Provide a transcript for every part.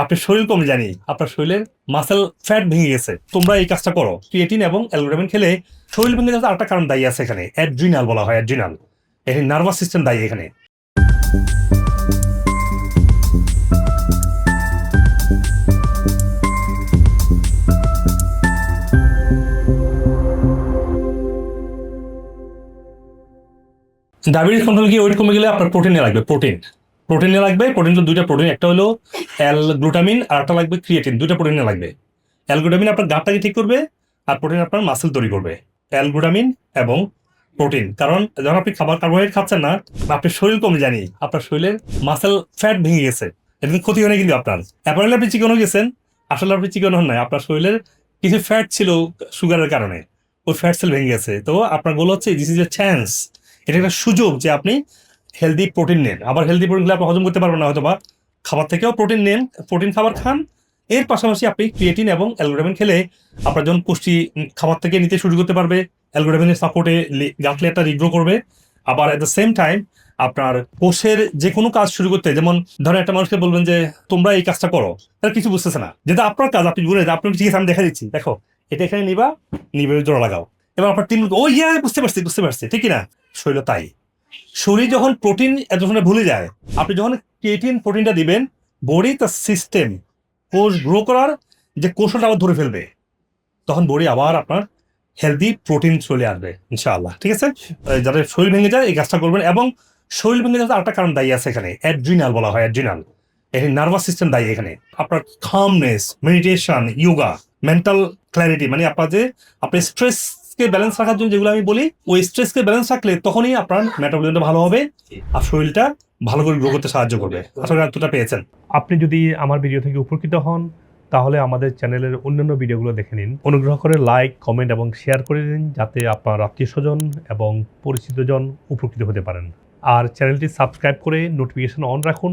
আপনার শরীর কমে জানি, আপনার শরীরের মাসেল ফ্যাট ভেঙে গেছে, তোমরা এই কাজটা করো। ক্রিয়েটিন এবং অ্যালগোরামিন খেলে শরীর ভেঙে যাওয়ার আরেকটা কারণ দায়ী আছে এখানে অ্যাড্রিনাল বলা হয় অ্যাড্রিনাল এখানে নার্ভাস সিস্টেম দায়ী এখানে। ডায়াবেটিস কন্ট্রোল কি ওয়েট কমে গেলে আপনার প্রোটিনে লাগবে প্রোটিন প্রোটিনে লাগবে প্রোটিন দুইটা প্রোটিন একটা হলো অ্যাল গ্লুটামিন আর একটা লাগবে ক্রিয়েটিন দুইটা প্রোটিনে লাগবে। অ্যাল গ্লুটামিন আপনার গাটটাকে ঠিক করবে আর প্রোটিন আপনার মাসেল তৈরি করবে। অ্যাল গ্লুটামিন এবং প্রোটিন কারণ যখন আপনি খাবার কার্বোহাইড্রেট খাচ্ছেন না আপনি শরীর কমে জানি আপনার শরীরের মাসেল ফ্যাট ভেঙে গেছে এটা ক্ষতি হয় না কিন্তু আপনার। অ্যাপারেলে আপনি চিকন গেছেন, আসলে আপনি চিকন হন নাই, আপনার শরীরের কিছু ফ্যাট ছিল সুগারের কারণে, ওই ফ্যাট সেল ভেঙে গেছে। তো আপনার গোল হচ্ছে দিস ইজ এ চান্স এটা একটা সুযোগ যে আপনি হেলদি প্রোটিন নেন। আবার হেলদি প্রোটিন খেলে আপনি হজম করতে পারবেন না হয়তো বা খাবার থেকেও প্রোটিন নেন প্রোটিন খাবার খান। এর পাশাপাশি আপনি ক্রিয়েটিন এবং অ্যালগোরামিন খেলে আপনার যখন পুষ্টি খাবার থেকে নিতে শুরু করতে পারবে অ্যালগোরামিনের সাপোর্টে গাঁটলে একটা রিগ্রো করবে। আবার এট দ্য সেম টাইম আপনার কোষের যে কোনো কাজ শুরু করতে, যেমন ধরেন একটা মানুষকে বলবেন যে, তোমরা এই কাজটা করো। তারা কিছু বুঝতেছে না। যেটা আপনার কাজ, আপনি বলে আপনি ঠিক আছে, আমি দেখা দিচ্ছি। দেখো, এটা এখানে নিবা, নিবে জোড়া লাগাও। এবার আপনার তিন ও ইয়া, বুঝতে পারছি বুঝতে পারছি। ঠিকই না? শরীর তাই। শরীর যখন প্রোটিন এত সময় ভুলে যায়, আপনি যখন কেটিন প্রোটিনটা দিবেন বডি তার সিস্টেম কোষ গ্রো করার যে কৌশলটা আবার ধরে ফেলবে, তখন বডি আবার আপনার হেলদি প্রোটিন চলে আসবে, ইনশাআল্লাহ। ঠিক আছে? যাদের শরীর ভেঙে যায়, এই কাজটা করবেন এবং শরীর ভেঙে যাওয়ার আরেকটা কারণ দায়ী আছে এখানে অ্যাড্রিনাল বলা হয় অ্যাড্রিনাল এখানে নার্ভাস সিস্টেম দায়ী এখানে। আপনার calmness meditation yoga mental clarity মানে আপনার যে আপনি স্ট্রেসকে ব্যালেন্স রাখার জন্য যেগুলো আমি বলি, ওই স্ট্রেসকে ব্যালেন্স রাখলে তখনই আপনার মেটাবলিজমটা ভালো হবে আর শরীরটা ভালো করে গ্রো করতে সাহায্য করবে। আসলে এতটা পেয়েছেন। আপনি যদি আমার ভিডিও থেকে উপকৃত হন, তাহলে আমাদের চ্যানেলের অন্যান্য ভিডিওগুলো দেখে নিন। অনুগ্রহ করে লাইক কমেন্ট এবং শেয়ার করে দিন, যাতে আপনার আত্মীয় স্বজন এবং পরিচিতজন উপকৃত হতে পারেন। আর চ্যানেলটি সাবস্ক্রাইব করে নোটিফিকেশন অন রাখুন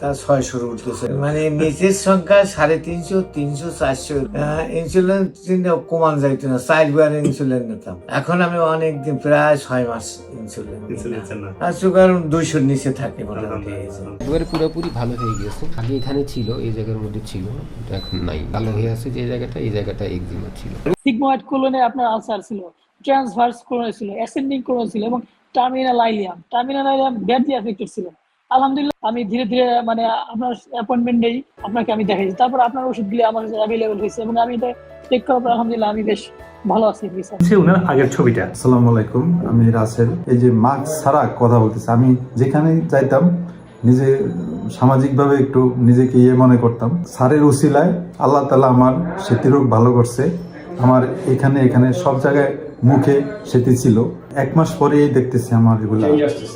তার ছয়শোর উঠতেছে। মানে নিচের সংখ্যা সাড়ে তিনশো তিনশো চারশো। ইনসুলিন কমান যাইতো না চারবার ইনসুলিন নিতাম। এখন আমি অনেক দিন প্রায় ছয় মাস ইনসুলিন আর সুগার দুইশোর নিচে থাকে মোটামুটি। একবারে পুরোপুরি ভালো হয়ে গেছে আগে এখানে ছিল এই জায়গার মধ্যে ছিল না এখন নাই। ভালো হয়ে আছে যে জায়গাটা এই জায়গাটা একদিনও ছিল। সিগময়েড কোলনে আপনার আলসার ছিল ট্রান্সভার্স কোলনে ছিল অ্যাসেন্ডিং কোলনে ছিল এবং terminal ileum terminal ileum badly affected ছিল। আলহামদুলিল্লাহ, আমি ধীরে ধীরে মানে আপনার অ্যাপয়েন্টমেন্ট নেই, আপনাকে আমি দেখাইছি। তারপর আপনার ওষুধগুলি আমার কাছে অ্যাভেলেবল হয়েছে এবং আমি এটা চেক করার পর আলহামদুলিল্লাহ আমি বেশ ভালো আছি ওনার আগের ছবিটা। আলাইকুম, আমি এই যে মাস্ক ছাড়া কথা আমি যেখানে যাইতাম, নিজে সামাজিকভাবে একটু নিজেকে ইয়ে মনে করতাম। স্যারের উসিলায় আল্লাহ তালা আমার স্মৃতিরোগ ভালো করছে। আমার এখানে এখানে সব জায়গায় মুখে সেটি ছিল। এক মাস পরে দেখতেছি আমার এগুলো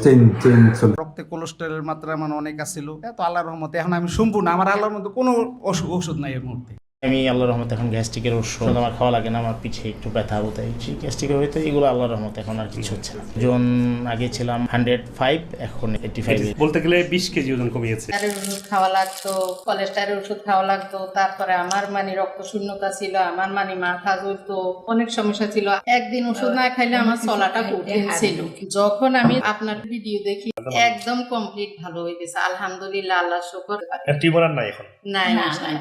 চেঞ্জ চেঞ্জ চলে। রক্তে কোলেস্টেরলের মাত্রা মানে অনেক আছিল। এত আল্লাহর রহমতে। এখন আমি সম্পূর্ণ আমার আল্লাহর মধ্যে কোনো ওষুধ ওষুধ নাই এর মুহূর্তে আমি আল্লাহর রহমতে এখন গ্যাস্ট্রিকের ওষুধ আমার খাওয়া লাগে না আমার পিঠে একটু ব্যথা হতে গ্যাস্ট্রিকের হইতে এগুলো আল্লাহর রহমতে এখন আর কিছু হচ্ছে না। ওজন আগে ছিলাম হান্ড্রেড ফাইভ এখন এইটি ফাইভ বলতে গেলে বিশ কেজি ওজন কমিয়েছে। ওষুধ খাওয়া লাগতো কোলেস্টারের ওষুধ খাওয়া লাগতো তারপরে আমার মানে রক্ত শূন্যতা ছিল আমার মানে মাথা জ্বলতো অনেক সমস্যা ছিল। একদিন ওষুধ না খাইলে আমার চলাটা কঠিন ছিল। যখন আমি আপনার ভিডিও দেখি একদম কমপ্লিট ভালো হয়ে গেছে। আলহামদুলিল্লাহ আল্লাহ শুকর। নাই এখন? নাই। নাই।